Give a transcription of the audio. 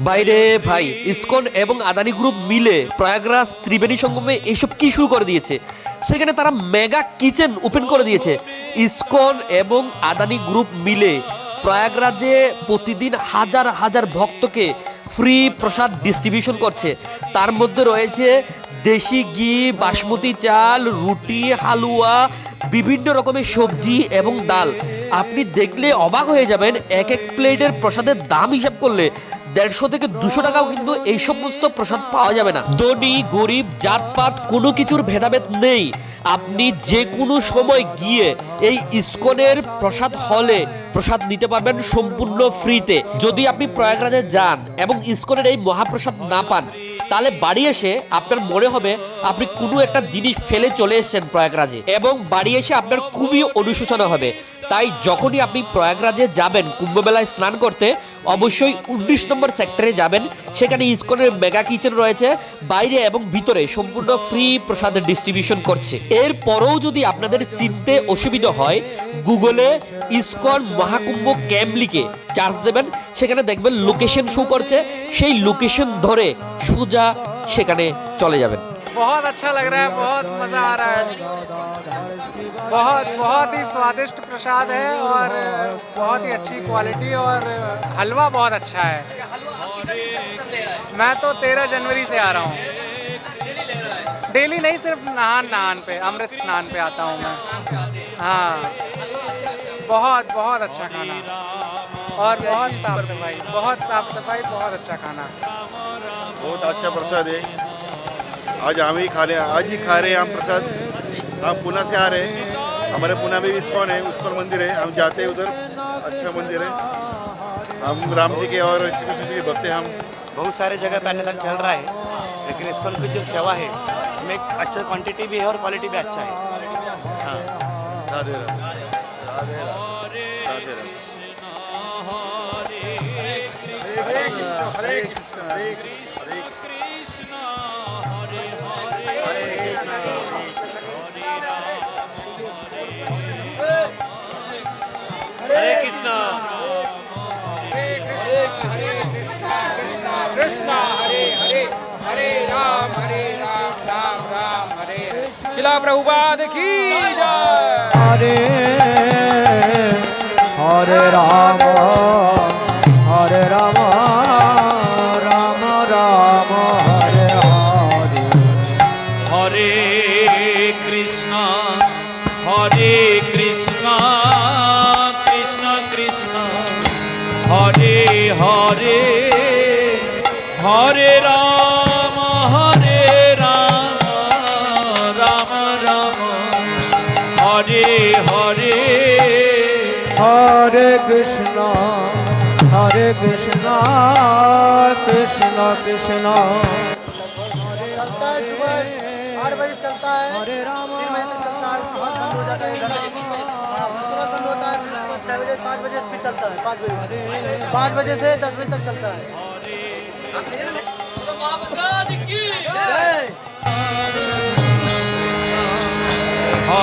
বাইরে, ভাই, ইসকন এবং আদানি গ্রুপ মিলে প্রয়াগরাজ ত্রিবেণী সঙ্গমে এইসব কি শুরু করে দিয়েছে? সেখানে তারা মেগা কিচেন ওপেন করে দিয়েছে। ইসকন এবং আদানি গ্রুপ মিলে প্রয়াগরাজে প্রতিদিন হাজার হাজার ভক্তকে ফ্রি প্রসাদ ডিস্ট্রিবিউশন করছে। তার মধ্যে রয়েছে দেশি ঘি, বাসমতি চাল, রুটি, হালুয়া, বিভিন্ন রকমের সবজি এবং ডাল। আপনি দেখলে অবাক হয়ে যাবেন, এক এক প্লেটের প্রসাদের দাম হিসাব করলে দেড়শো থেকে দুশো টাকাও কিন্তু এই সমস্ত প্রসাদ পাওয়া যাবে না। ধনী, গরিব, জাতপাত, কোনো কিছুর ভেদাভেদ নেই। আপনি যে কোনো সময় গিয়ে এই ইস্কনের প্রসাদ হলে প্রসাদ নিতে পারবেন সম্পূর্ণ ফ্রিতে। যদি আপনি প্রয়াগরাজে যান এবং ইস্কনের এই মহাপ্রসাদ না পান, তাহলে বাড়ি এসে আপনার মনে হবে আপনি কোনো একটা জিনিস ফেলে চলে এসেছেন প্রয়াগরাজে এবং বাড়ি এসে আপনার খুবই অনুশোচনা হবে। তাই যখনই আপনি প্রয়াগরাজে যাবেন কুম্ভমেলায় স্নান করতে, অবশ্যই উনিশ নম্বর সেক্টরে যাবেন। সেখানে ইসকনের মেগা কিচেন রয়েছে, বাইরে এবং ভিতরে সম্পূর্ণ ফ্রি প্রসাদের ডিস্ট্রিবিউশন করছে। এরপরেও যদি আপনাদের চিনতে অসুবিধা হয়, গুগলে ইসকন মহাকুম্ভ ক্যাম্প লিখে চার্জ দেবেন। সেখানে দেখবেন লোকেশন শো করছে। সেই লোকেশন ধরে সোজা সেখানে চলে যাবেন। बहुत अच्छा लग रहा है, बहुत मज़ा आ रहा है। बहुत बहुत ही स्वादिष्ट प्रसाद है और बहुत ही अच्छी क्वालिटी और हलवा बहुत अच्छा है। मैं तो तेरह जनवरी से आ रहा हूँ। डेली नहीं, सिर्फ़ नहान नहान पे, अमृत स्नान पे आता हूँ मैं। हाँ। बहुत बहुत अच्छा खाना। और बहुत साफ़ सफ़ाई, बहुत साफ़ सफ़ाई, बहुत अच्छा खाना। बहुत अच्छा प्रसाद है। आज हम ही खा रहे हैं आज ही खा रहे हैं हम प्रसाद. हम पुणे से आ रहे हैं। हमारे पुणे में भी इस्कॉन है? इस्कॉन मंदिर है? हम जाते हैं उधर। अच्छा मंदिर है। हम राम जी के और श्री कृष्ण जी के भक्त हैं हम। बहुत सारे जगह पहले तक चल रहा है। लेकिन इसको की जो सेवा है इसमें एक अच्छा क्वांटिटी भी है और क्वालिटी भी अच्छा है। हाँ। राधे राधे राम। राधे राम। हरे कृष्ण हरे हरे हरे कृष्णा कृष्णा कृष्णा हरे हरे हरे राम हरे राम राम राम हरे शिला प्रभुपाद की जय हरे हरे राम हरे राम राम राम हरे हरे हरे कृष्णा हरे कृष्णा हरे हरे। हरे कृष्णा हरे कृष्णा कृष्णा कृष्णा। आठ बजे चलता है। हरे राम। हाँ, छः बजे पाँच बजे स्पीड चलता है पाँच बजे पाँच बजे से दस बजे तक चलता है।